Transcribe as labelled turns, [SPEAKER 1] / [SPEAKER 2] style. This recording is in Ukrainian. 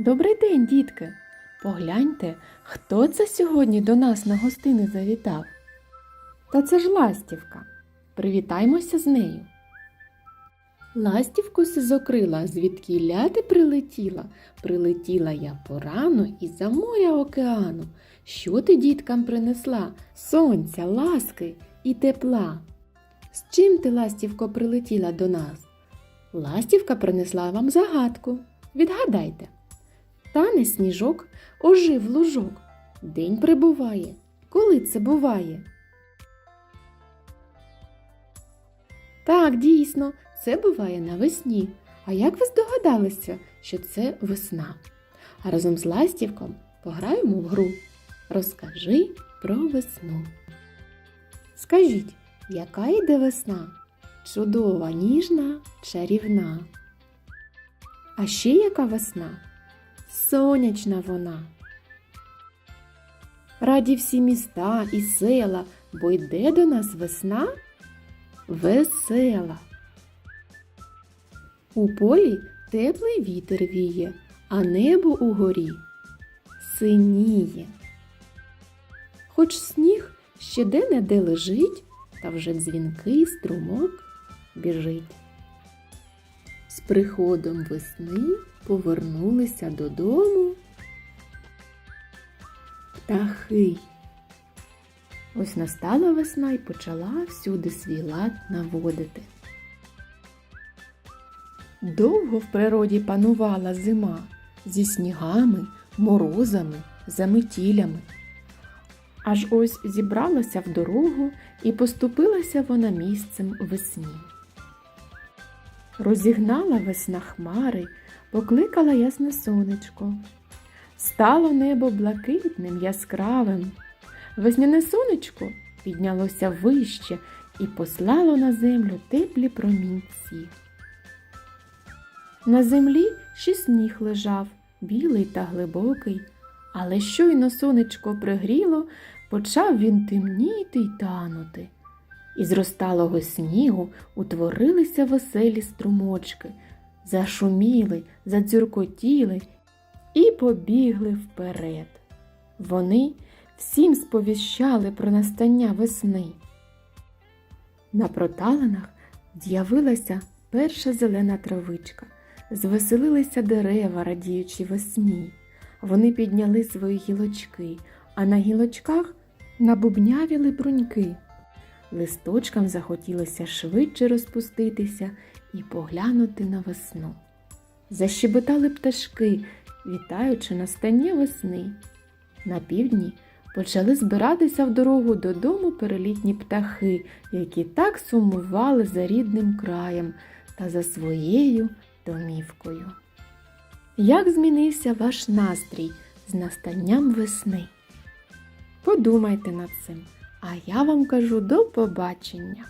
[SPEAKER 1] Добрий день, дітки! Погляньте, хто це сьогодні до нас на гостини завітав? Та це ж ластівка. Привітаймося з нею. Ластівку сизокрила, звідки ляти прилетіла. Прилетіла я порано із-за моря океану. Що ти діткам принесла? Сонця, ласки і тепла. З чим ти, ластівко, прилетіла до нас? Ластівка принесла вам загадку. Відгадайте. Тане сніжок, ожив лужок. День прибуває. Коли це буває? Так, дійсно, це буває навесні. А як ви здогадалися, що це весна? А разом з ластівком пограємо в гру. Розкажи про весну. Скажіть, яка йде весна? Чудова, ніжна, чарівна. А ще яка весна? Сонячна вона. Раді всі міста і села, бо йде до нас весна весела. У полі теплий вітер віє, а небо угорі синіє. Хоч сніг ще де-не-де лежить, та вже дзвінкий струмок біжить. З приходом весни повернулися додому птахи. Ось настала весна і почала всюди свій лад наводити. Довго в природі панувала зима зі снігами, морозами, заметілями. Аж ось зібралася в дорогу і поступилася вона місцем весні. Розігнала весна хмари, покликала ясне сонечко. Стало небо блакитним, яскравим. Весняне сонечко піднялося вище і послало на землю теплі промінці. На землі ще сніг лежав, білий та глибокий, але щойно сонечко пригріло, почав він темніти й танути. Із розталого снігу утворилися веселі струмочки, зашуміли, задзюркотіли і побігли вперед. Вони всім сповіщали про настання весни. На проталинах з'явилася перша зелена травичка, звеселилися дерева, радіючи весні. Вони підняли свої гілочки, а на гілочках набубнявіли бруньки. Листочкам захотілося швидше розпуститися і поглянути на весну. Защебетали пташки, вітаючи настання весни. На півдні почали збиратися в дорогу додому перелітні птахи, які так сумували за рідним краєм та за своєю домівкою. Як змінився ваш настрій з настанням весни? Подумайте над цим, а я вам кажу до побачення!